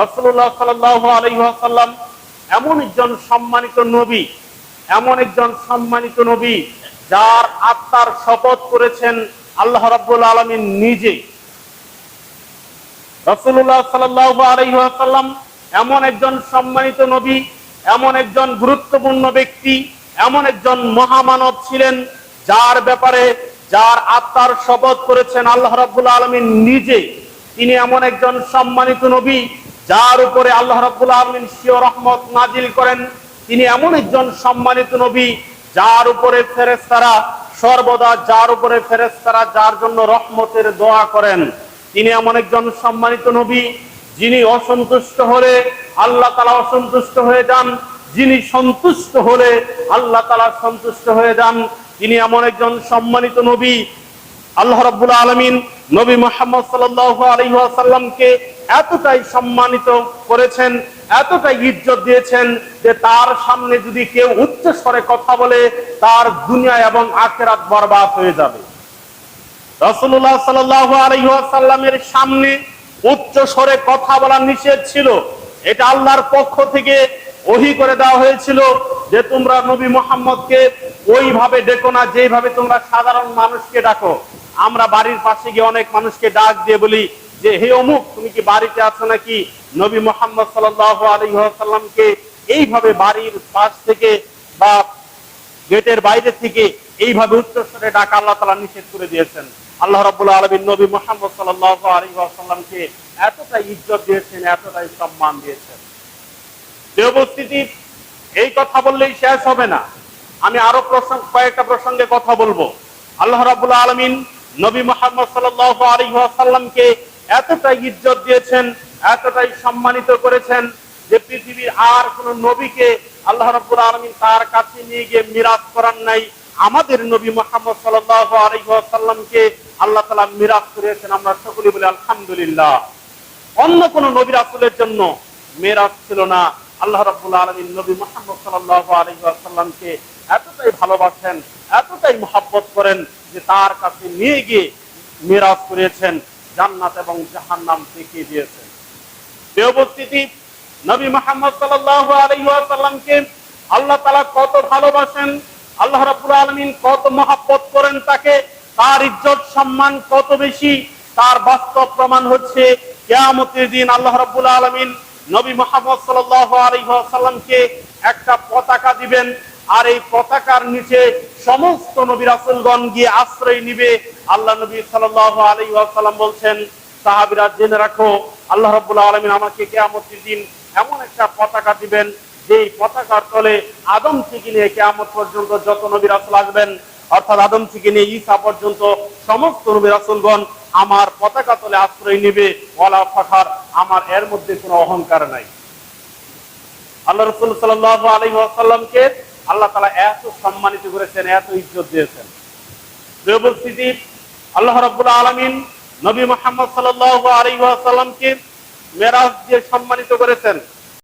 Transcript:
রসুল্লাহ সাল্লাহ আলহাসাল্লাম এমন একজন সম্মানিত নবী, এমন একজন সম্মানিত নবী যার আত্মার শপথ করেছেন আল্লাহ রাব্বুল আলমিন নিজে। রসুল্লাহ সাল্লাহ আলহাসাল্লাম এমন একজন সম্মানিত নবী, এমন একজন গুরুত্বপূর্ণ ব্যক্তি, এমন একজন মহামানব ছিলেন যার ব্যাপারে যার আত্মার শপথ করেছেন আল্লাহ রাব্বুল আলমিন নিজে। তিনি এমন একজন সম্মানিত নবী যার উপরে আল্লাহ রাব্বুল আলমিন শিও রহমত নাজিল করেন, তিনি এমন একজন সম্মানিত নবী যার উপরে ফেরেস্তারা সর্বদা, যার উপরে ফেরেস্তারা যার জন্য রহমতের দোয়া করেন। তিনি এমন একজন সম্মানিত নবী যিনি অসন্তুষ্ট হলে আল্লাহ তালা অসন্তুষ্ট হয়ে যান, যিনি সন্তুষ্ট হলে আল্লাহ তালা সন্তুষ্ট হয়ে যান। তিনি এমন একজন সম্মানিত নবী, আল্লাহ রাব্বুল আলমিন নবী মোহাম্মদ সাল্লাহ আলহিহাসাল্লামকে এতটাই সম্মানিত করেছেন, এতটাই ইজ্জত দিয়েছেন যে তার সামনে যদি কেউ উচ্চ স্বরে কথা বলে, তার দুনিয়া এবং আখেরাত বরবাদ হয়ে যাবে। রসুল্লাহ সাল্লাহ আলহিহাসাল্লামের সামনে উচ্চ স্বরে কথা বলা নিষেধ ছিল। এটা আল্লাহর পক্ষ থেকে ওহি করে দেওয়া হয়েছিল যে তোমরা নবী মোহাম্মদকে ওইভাবে ডেকো না যেভাবে তোমরা সাধারণ মানুষকে ডাকো। আমরা বাড়ির পাশে গিয়ে অনেক মানুষকে ডাক দিয়ে বলি যে, হে অমুক, তুমি কি বাড়িতে আছো নাকি? নবী মোহাম্মদ সাল্লাহ আলহিহাসাল্লামকে এইভাবে বাড়ির পাশ থেকে বা গেটের বাইরে থেকে এইভাবে উচ্চস্বরে ডাকা আল্লাহ তালা নিষেধ করে দিয়েছেন। আল্লাহ রাবুল্লাহ আলমী নবী মোহাম্মদ সাল্লাহ আলহিহাসাল্লামকে এতটাই ইজ্জত দিয়েছেন, এতটাই সম্মান দিয়েছেন। যে উপস্থিতি এই কথা বললেই শেষ হবে না। আমি আরও প্রসঙ্গ, কয়েকটা প্রসঙ্গে কথা বলব। আল্লাহ রাবুল্লাহ আলমিন নবী মোহাম্মদ সাল্লাহ আলহিহাসাল্লামকে এতটাই ইজ্জত দিয়েছেন, এতটাই সম্মানিত করেছেন যে পৃথিবীর আর কোন নবীকে আল্লাহ রাব্বুল আলামিন তার কাছে নিয়ে গিয়ে মিরাজ করার নাই। আমাদের নবী মোহাম্মদ সাল্লাল্লাহু আলাইহি ওয়াসাল্লামকে আল্লাহ তাআলা মিরাজ করেছেন আমরা সকলে বলি আলহামদুলিল্লাহ। অন্য কোন নবী রাসূলের জন্য মিরাজ ছিল না। আল্লাহ রাব্বুল আলামিন নবী মোহাম্মদ সাল্লাল্লাহু আলাইহি ওয়াসাল্লামকে এতটাই ভালোবাসেন, এতটাই মহব্বত করেন যে তার কাছে নিয়ে গিয়ে মিরাজ করেছেন জান্নাত এবং জাহান্নাম দেখিয়ে দিয়েছেন যে উপস্থিতি নবী মোহাম্মদ সাল্লাল্লাহু আলাইহি ওয়াসাল্লামকে আল্লাহ তালা কত ভালোবাসেন, আল্লাহ রাব্বুল আলামিন কত মহব্বত করেন তাকে, তার ইজ্জত সম্মান কত বেশি, তার বাস্তব প্রমাণ হচ্ছে কিয়ামতের দিন আল্লাহ রাব্বুল আলামিন নবী মোহাম্মদ সাল্লাল্লাহু আলাইহি ওয়াসাল্লামকে একটা পতাকা দিবেন আর এই পতাকার নিচে সমস্ত নবী রাসূলগণ গিয়ে আশ্রয় নিবে। আল্লাহ নবী সাল্লাল্লাহু আলাইহি ওয়াসাল্লাম বলছেন, সাহাবিরা জেনে রাখো, আল্লাহ রাব্বুল আলামিন আমাকে কিয়ামতের দিন এমন একটা পতাকা দিবেন, যেই পতাকার তলে আদম থেকে নিয়ে কিয়ামত পর্যন্ত যত নবী রাসূল আসবেন, অর্থাৎ আদম থেকে নিয়ে ঈসা পর্যন্ত সমস্ত নবী রাসূলগণ আমার পতাকা তলে আশ্রয় নিবে, ওয়ালা ফাখার, আমার এর মধ্যে কোনো অহংকার নাই। আল্লাহ রসুল সাল্লাহ আলাইহি ওয়াসাল্লামকে আল্লাহ তালা এত সম্মানিত করেছেন, এত ইজ্জত দিয়েছেন। আল্লাহ রব্বুল আলমিন নবী মোহাম্মদ সাল্লাল্লাহু আলী ওয়াসাল্লামকে মেরাজ দিয়ে সম্মানিত করেছেন।